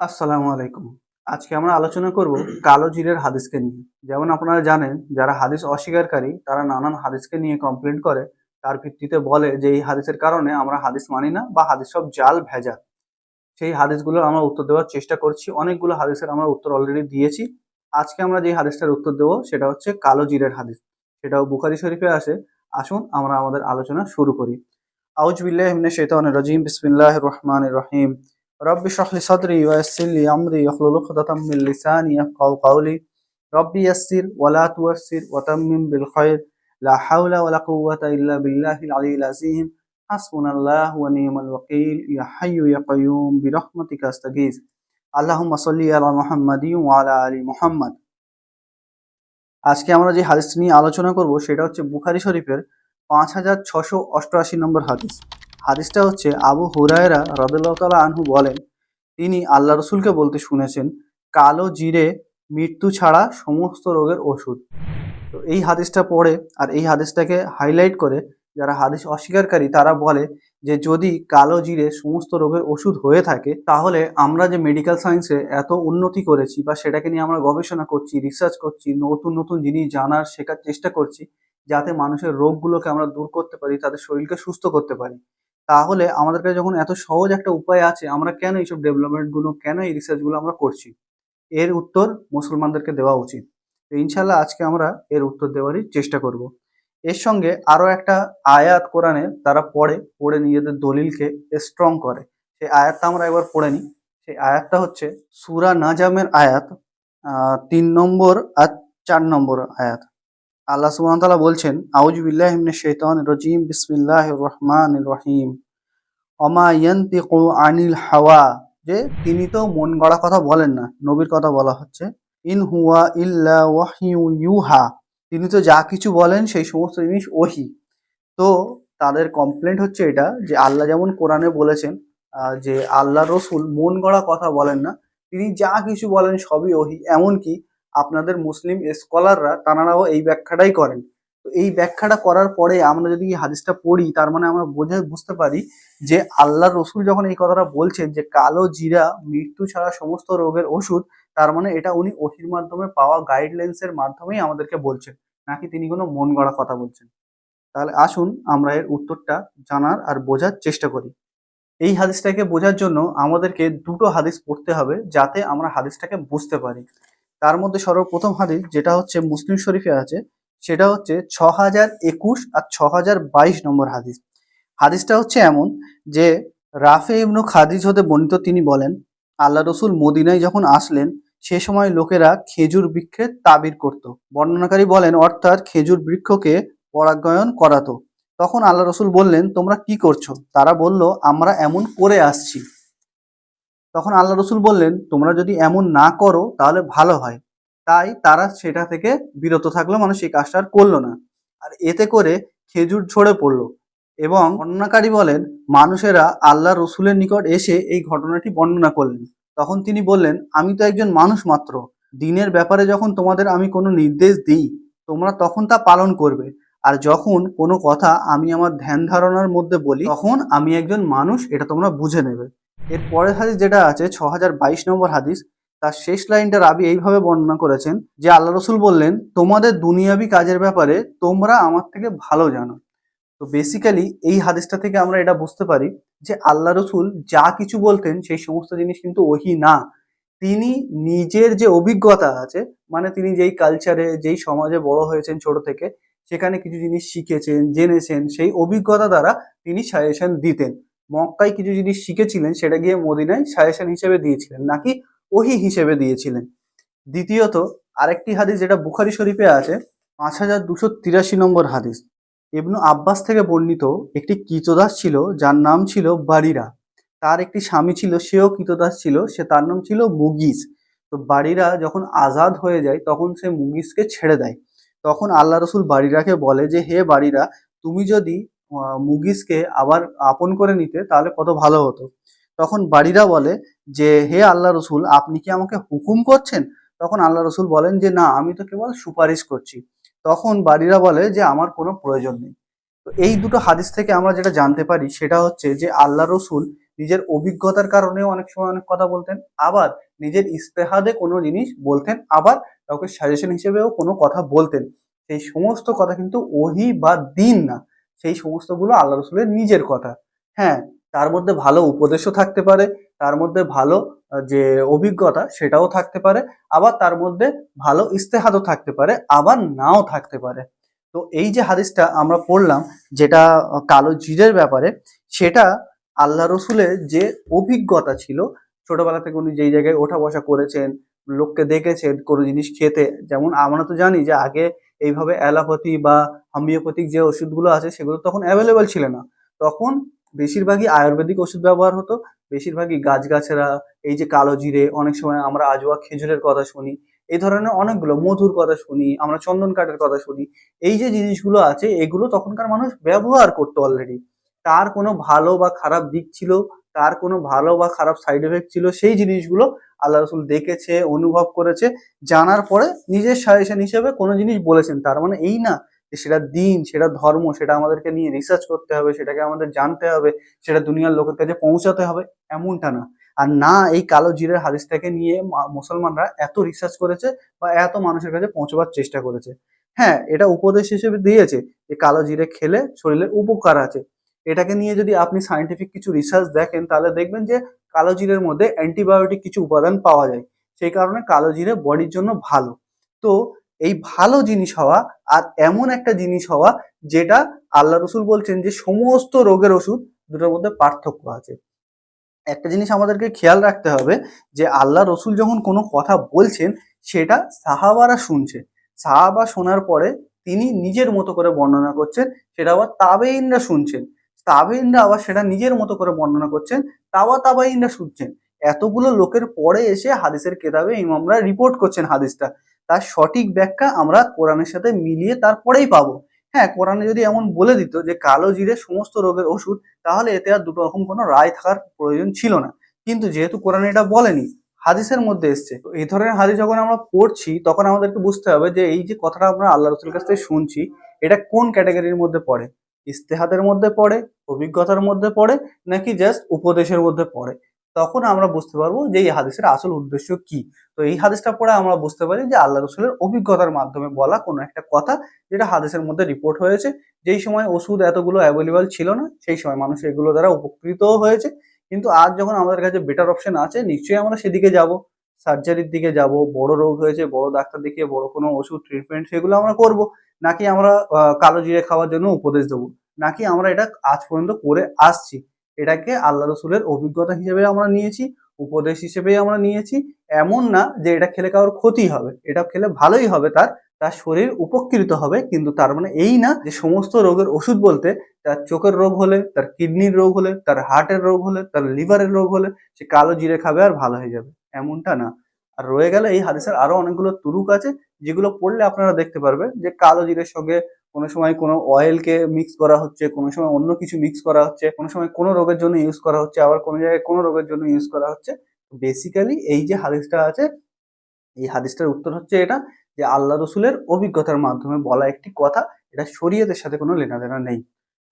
আসসালামু আলাইকুম। আজকে আমরা আলোচনা করব কালো জিরের হাদিসকে নিয়ে। যেমন আপনারা জানেন, যারা হাদিস অস্বীকারী, তারা নানান হাদিসকে নিয়ে কমপ্লেন করে। তার ভিত্তিতে বলে যে, এই হাদিসের কারণে আমরা হাদিস মানি না বা হাদিস সব জাল ভেজা সেই হাদিসগুলোর আমরা উত্তর দেওয়ার চেষ্টা করছি। অনেকগুলো হাদিসের আমরা উত্তর অলরেডি দিয়েছি। আজকে আমরা যে হাদিসটার উত্তর দেবো, সেটা হচ্ছে কালো জিরের হাদিস। সেটাও বুখারি শরীফে আসে। আসুন আমরা আমাদের আলোচনা শুরু করি। আউজবিল্লাহমিন শৈতান রাজিম বিসমিল্লাহ রহমান রহিম। রব্বি শহলি সদরি ওয়াসিল্লি আমরি ইখলুলুখদাতামিল লিসানি ইয়াফকাউ কাউলি রব্বি ইয়াসসির ওয়ালা তুয়াসসির ওয়াতাম্মিম বিল খায়র লা হাওলা ওয়ালা কুওয়াতা ইল্লা বিল্লাহিল আলিয়িল আযীম। হাসবুনাল্লাহ ওয়া নি'মাল ওয়াকিল। ইয়া হাইয়্যু ইয়া কাইয়্যুম বিরহমাতিকা আস্তাগীথ আল্লাহুম্মা সাল্লি আলা মুহাম্মাদি ওয়া আলা আলি মুহাম্মাদ। আজকে আমরা যে হাদিসটি নিয়ে আলোচনা করব, সেটা হচ্ছে বুখারি শরীফের পাঁচ হাজার ছশো অষ্টআশি নম্বর হাদিস। হাদিসটা হচ্ছে, আবু হুরায়রা রদুল্লাহ আনহু বলেন, তিনি আল্লাহ রসুলকে বলতে শুনেছেন, কালো জিরে মৃত্যু ছাড়া সমস্ত রোগের ওষুধ। তো এই হাদিসটা পড়ে, আর এই হাদিসটাকে হাইলাইট করে যারা হাদিস অস্বীকারী, তারা বলে যে যদি কালো জিরে সমস্ত রোগের ওষুধ হয়ে থাকে, তাহলে আমরা যে মেডিকেল সায়েন্সে এত উন্নতি করেছি বা সেটাকে নিয়ে আমরা গবেষণা করছি রিসার্চ করছি, নতুন নতুন জিনিস জানার শেখার চেষ্টা করছি যাতে মানুষের রোগগুলোকে আমরা দূর করতে পারি, তাদের শরীরকে সুস্থ করতে পারি। তাহলে আমাদের কাছে যখন এত সহজ একটা উপায় আছে, আমরা কেন এইসব ডেভেলপমেন্টগুলো, কেন এই রিসার্চগুলো আমরা করছি? এর উত্তর মুসলমানদেরকে দেওয়া উচিত। তো ইনশাল্লাহ আজকে আমরা এর উত্তর দেওয়ারই চেষ্টা করব। এর সঙ্গে আরও একটা আয়াত কোরআনে তারা পড়ে পড়ে নিজেদের দলিলকে স্ট্রং করে। সেই আয়াতটা আমরা একবার পড়ে নিই। সেই আয়াতটা হচ্ছে সুরা নাজামের আয়াত তিন নম্বর আর চার নম্বর আয়াত। আল্লাহ সুবহানাহু ওয়া তাআলা বলছেন, আউযু বিল্লাহি মিনাশ শাইতানির রাজিম, বিসমিল্লাহির রহমানির রহিম। অমা ইয়ানতিকু আনিল হাওয়া। যে তিনি তো মন গড়া কথা বলেন না, নবীর কথা বলা হচ্ছে। ইন হুয়া ইল্লা ওয়াহিউ ইউহা। তিনি তো যা কিছু বলেন সেই সমস্ত জিনিস ওহি। তো তাদের কমপ্লেন্ট হচ্ছে এটা যে আল্লাহ যেমন কোরআনে বলেছেন যে আল্লাহ রসুল মন গড়া কথা বলেন না, তিনি যা কিছু বলেন সবই ওহি। এমনকি আপনাদের মুসলিম স্কলাররা তানারাও এই ব্যাখ্যাটাই করেন। তো এই ব্যাখ্যাটা করার পরে আমরা যদি হাদিসটা পড়ি, তার মানে আমরা বোঝে, বুঝতে পারি যে আল্লাহ রসুল যখন এই কথাটা বলছেন যে কালো জিরা, মৃত্যু ছাড়া সমস্ত রোগের ওষুধ, তার মানে এটা উনি ওহির মাধ্যমে পাওয়া গাইডলাইন্সের মাধ্যমেই আমাদেরকে বলছেন, নাকি তিনি কোনো মন গড়া কথা বলছেন? তাহলে আসুন আমরা এর উত্তরটা জানার আর বোঝার চেষ্টা করি। এই হাদিসটাকে বোঝার জন্য আমাদেরকে দুটো হাদিস পড়তে হবে, যাতে আমরা হাদিসটাকে বুঝতে পারি। তার মধ্যে সর্বপ্রথম হাদিস যেটা হচ্ছে মুসলিম শরীফে আছে, সেটা হচ্ছে ছ হাজার একুশ আর ছ হাজার বাইশ নম্বর হাদিস। হাদিসটা হচ্ছে এমন যে রাফে ইবনু খাদিজ হতে বর্ণিত তিনি বলেন, আল্লাহ রসুল মদিনায় যখন আসলেন, সে সময় লোকেরা খেজুর বৃক্ষের তাবির করত। বর্ণনাকারী বলেন, অর্থাৎ খেজুর বৃক্ষকে পরাগায়ন করাতো। তখন আল্লাহ রসুল বললেন, তোমরা কি করছ? তারা বলল, আমরা এমন করে আসছি। তখন আল্লাহ রসুল বললেন, তোমরা যদি এমন না করো, তাহলে ভালো হয়। তাই তারা সেটা থেকে বিরত থাকল, মানুষ সেই কাজটা আর করল না। আর এতে করে খেজুর ঝরে পড়ল এবং বর্ণনাকারী বলেন, মানুষেরা আল্লাহ রসুলের নিকট এসে এই ঘটনাটি বর্ণনা করলেন। তখন তিনি বললেন, আমি তো একজন মানুষ মাত্র। দিনের ব্যাপারে যখন তোমাদের আমি কোনো নির্দেশ দিই, তোমরা তখন তা পালন করবে। আর যখন কোনো কথা আমি আমার ধ্যান ধারণার মধ্যে বলি, তখন আমি একজন মানুষ, এটা তোমরা বুঝে নেবে। এর পরের হাদিস যেটা আছে ছ হাজার বাইশ নম্বর হাদিস, তার শেষ লাইনটা রাবি এইভাবে বর্ণনা করেছেন যে আল্লাহ রসুল বললেন, তোমাদের দুনিয়াবি কাজের ব্যাপারে তোমরা আমার থেকে ভালো জানো। তো বেসিক্যালি এই হাদিসটা থেকে আমরা এটা বুঝতে পারি যে আল্লাহ রসুল যা কিছু বলতেন সেই সমস্ত জিনিস কিন্তু ওহি না। তিনি নিজের যে অভিজ্ঞতা আছে মানে তিনি যেই কালচারে যেই সমাজে বড় হয়েছেন ছোট থেকে, সেখানে কিছু জিনিস শিখেছেন, জেনেছেন, সেই অভিজ্ঞতা দ্বারা তিনি সাজেশন দিতেন। মক্কায় কিছু জিনিস শিখেছিলেন, সেটা গিয়ে মদিনায় সাজেশন হিসেবে দিয়েছিলেন, নাকি ওহি হিসেবে দিয়েছিলেন। দ্বিতীয়ত, আরেকটি হাদিস যেটা বুখারি শরীফে আছে, পাঁচ হাজার দুশো তিরাশি নম্বর হাদিস। ইবনু আব্বাস থেকে বর্ণিত একটি কীতদাস ছিল, যার নাম ছিল বাড়িরা তার একটি স্বামী ছিল, সেও কীতদাস ছিল, সে তার নাম ছিল মুগিস তো বাড়িরা যখন আজাদ হয়ে যায়, তখন সে মুগিসকে ছেড়ে দেয়। তখন আল্লাহ রসুল বাড়িরাকে বলে যে, হে বাড়িরা তুমি যদি মুগিসকে আবার আপন করে নিতে তাহলে কত ভালো হতো। তখন বাড়িরা বলে যে, হে আল্লাহ রসুল, আপনি কি আমাকে হুকুম করছেন? তখন আল্লাহ রসুল বলেন যে, না, আমি তো কেবল সুপারিশ করছি। তখন বাড়িরা বলে যে, আমার কোনো প্রয়োজন নেই। তো এই দুটো হাদিস থেকে আমরা যেটা জানতে পারি, সেটা হচ্ছে যে, আল্লাহ রসুল নিজের অভিজ্ঞতার কারণেও অনেক সময় অনেক কথা বলতেন, আবার নিজের ইস্তেহাদে কোনো জিনিস বলতেন, আবার কাউকে সাজেশন হিসেবেও কোনো কথা বলতেন। সেই সমস্ত কথা কিন্তু ওহি বা দিন না। সেই সমস্তগুলো আল্লাহ রসুলের নিজের কথা। হ্যাঁ তার মধ্যে ভালো উপদেশও থাকতে পারে, তার মধ্যে ভালো যে অভিজ্ঞতা সেটাও থাকতে পারে, আবার তার মধ্যে ভালো ইস্তেহাদও থাকতে পারে, আবার নাও থাকতে পারে। তো এই যে হাদিসটা আমরা পড়লাম, যেটা কালো জিরের ব্যাপারে, সেটা আল্লাহ রসুলের যে অভিজ্ঞতা ছিল, ছোটবেলা থেকে উনি যেই জায়গায় ওঠা বসা করেছেন, লোককে দেখেছেন, কোনো জিনিস খেতে, যেমন আমরা তো জানি যে আগে এইভাবে অ্যালোপ্যাথি বা হোমিওপ্যাথিক যে ওষুধগুলো আছে সেগুলো তখন অ্যাভেলেবেল ছিল না। তখন বেশিরভাগই আয়ুর্বেদিক ওষুধ ব্যবহার হতো, বেশিরভাগই গাছগাছেরা, এই যে কালো জিরে, অনেক সময় আমরা আজোয়া খেজুরের কথা শুনি, এই ধরনের অনেকগুলো মধুর কথা শুনি, আমরা চন্দন কাঠের কথা শুনি, এই যে জিনিসগুলো আছে, এগুলো তখনকার মানুষ ব্যবহার করতো অলরেডি তার কোনো ভালো বা খারাপ দিক ছিল তার কোনো ভালো বা খারাপ সাইড এফেক্ট ছিল সেই জিনিসগুলো আল্লাহ রসুল দেখেছে, অনুভব করেছে, জানার পরে নিজের সাজেশন হিসেবে কোনো জিনিস বলেছেন। তার মানে এই না যে সেটা দিন, সেটা ধর্ম, সেটা আমাদেরকে নিয়ে রিসার্চ করতে হবে, সেটাকে আমাদের জানতে হবে, সেটা দুনিয়ার লোকের কাছে পৌঁছাতে হবে, এমনটা না। আর না এই কালো জিরের হাদিসটাকে নিয়ে মুসলমানরা এত রিসার্চ করেছে বা এত মানুষের কাছে পৌঁছবার চেষ্টা করেছে। হ্যাঁ এটা উপদেশ হিসেবে দিয়েছে যে কালো জিরে খেলে শরীরে উপকার আছে। এটাকে নিয়ে যদি আপনি সায়েন্টিফিক কিছু রিসার্চ দেখেন, তাহলে দেখবেন যে কালো জিরের মধ্যে অ্যান্টিবায়োটিক কিছু উপাদান পাওয়া যায়। সেই কারণে কালো জিরে বডির জন্য ভালো। তো এই ভালো জিনিস হওয়া আর এমন একটা জিনিস হওয়া যেটা আল্লাহ রসুল বলছেন যে সমস্ত রোগের ওষুধ দুটোর মধ্যে পার্থক্য আছে। একটা জিনিস আমাদেরকে খেয়াল রাখতে হবে যে আল্লাহ রসুল যখন কোনো কথা বলছেন, সেটা সাহাবারা শুনছে। সাহাবা শোনার পরে তিনি নিজের মতো করে বর্ণনা করছেন, সেটা আবার তাবেইনরা শুনছেন। তাবেইনরা আবার সেটা নিজের মতো করে বর্ণনা করছেন, তাওয়া তাবাইনরা শুনছেন। এতগুলো লোকের পরে এসে হাদিসের কেতাবে ইমামরা রিপোর্ট করছেন হাদিসটা। তার সঠিক ব্যাখ্যা আমরা কোরআনের সাথে মিলিয়ে তারপরেই পাবো। হ্যাঁ কোরআনে যদি এমন বলে দিত যে কালো জিরে সমস্ত রোগের ওষুধ, তাহলে এতে আর দুটো রকম কোনো রায় থাকার প্রয়োজন ছিল না। কিন্তু যেহেতু কোরআনে এটা বলেনি, হাদিসের মধ্যে এসছে। এই ধরনের হাদিস যখন আমরা পড়ছি, তখন আমাদেরকে বুঝতে হবে যে এই যে কথাটা আমরা আল্লাহ রসুলের কাছ থেকে শুনছি, এটা কোন ক্যাটাগরির মধ্যে পড়ে? ইস্তেহাদের মধ্যে পড়ে অভিজ্ঞতার মধ্যে পড়ে নাকি জাস্ট উপদেশের মধ্যে পড়ে? তখন আমরা বুঝতে পারব যে এই হাদিসের আসল উদ্দেশ্য কি। তো এই হাদিসটা পড়ে আমরা বুঝতে পারি যে আল্লাহ রসুলের অভিজ্ঞতার মাধ্যমে বলা কোনো একটা কথা যেটা হাদিসের মধ্যে রিপোর্ট হয়েছে। যেই সময় ওষুধ এতগুলো অ্যাভেলেবল ছিল না, সেই সময় মানুষ এগুলো দ্বারা উপকৃতও হয়েছে। কিন্তু আজ যখন আমাদের কাছে বেটার অপশন আছে, নিশ্চয়ই আমরা সেদিকে যাব। সার্জারির দিকে যাব, বড় রোগ হয়েছে, বড় ডাক্তার দেখিয়ে বড় কোনো ওষুধ ট্রিটমেন্ট সেগুলো আমরা করব। নাকি আমরা কালো জিরে খাওয়ার জন্য উপদেশ দেবো? নাকি আমরা এটা আজ পর্যন্ত করে আসছি? এটাকে আল্লাহ রসুলের অভিজ্ঞতা হিসেবে আমরা নিয়েছি, উপদেশ হিসেবে আমরা নিয়েছি। এমন না যে এটা খেলে কারোর ক্ষতি হবে, এটা খেলে ভালোই হবে তার তার শরীর উপকৃত হবে, কিন্তু তার মানে এই না যে সমস্ত রোগের ওষুধ বলতে তার চোখের রোগ হলে, তার কিডনির রোগ হলে, তার হার্টের রোগ হলে, তার লিভারের রোগ হলে, সে কালো জিরে খাবে আর ভালো হয়ে যাবে। এমনটা না। আর রয়ে গেলে এই হাদিসের আরও অনেকগুলো তুরুক আছে, যেগুলো পড়লে আপনারা দেখতে পারবেন যে কালো জিরের সঙ্গে কোনো সময় কোনো অয়েলকে মিক্স করা হচ্ছে, কোনো সময় অন্য কিছু মিক্স করা হচ্ছে, কোনো সময় কোনো রোগের জন্য ইউজ করা হচ্ছে, আবার কোনো জায়গায় কোনো রোগের জন্য ইউজ করা হচ্ছে। বেসিক্যালি এই যে হাদিসটা আছে, এই হাদিসটার উত্তর হচ্ছে এটা যে আল্লাহ রসুলের অভিজ্ঞতার মাধ্যমে বলা একটি কথা, এটা শরীয়তের সাথে কোনো লেনাদেনা নেই।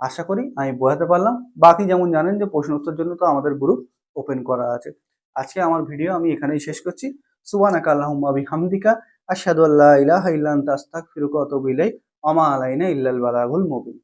আশা করি আমি বোঝাতে পারলাম। বাকি যেমন জানেন যে প্রশ্ন উত্তর জন্য তো আমাদের গ্রুপ ওপেন করা আছে। আজকে আমার ভিডিও আমি এখানেই শেষ করছি। সুবানাকা আল্লাহুম্মা বিহামদিকা, আশহাদু আল্লা ইলাহা ইল্লা আনতা, আস্তাগফিরুকা ওয়া ஒமா அலைன இல்லல் வலாகுல் மூபின்.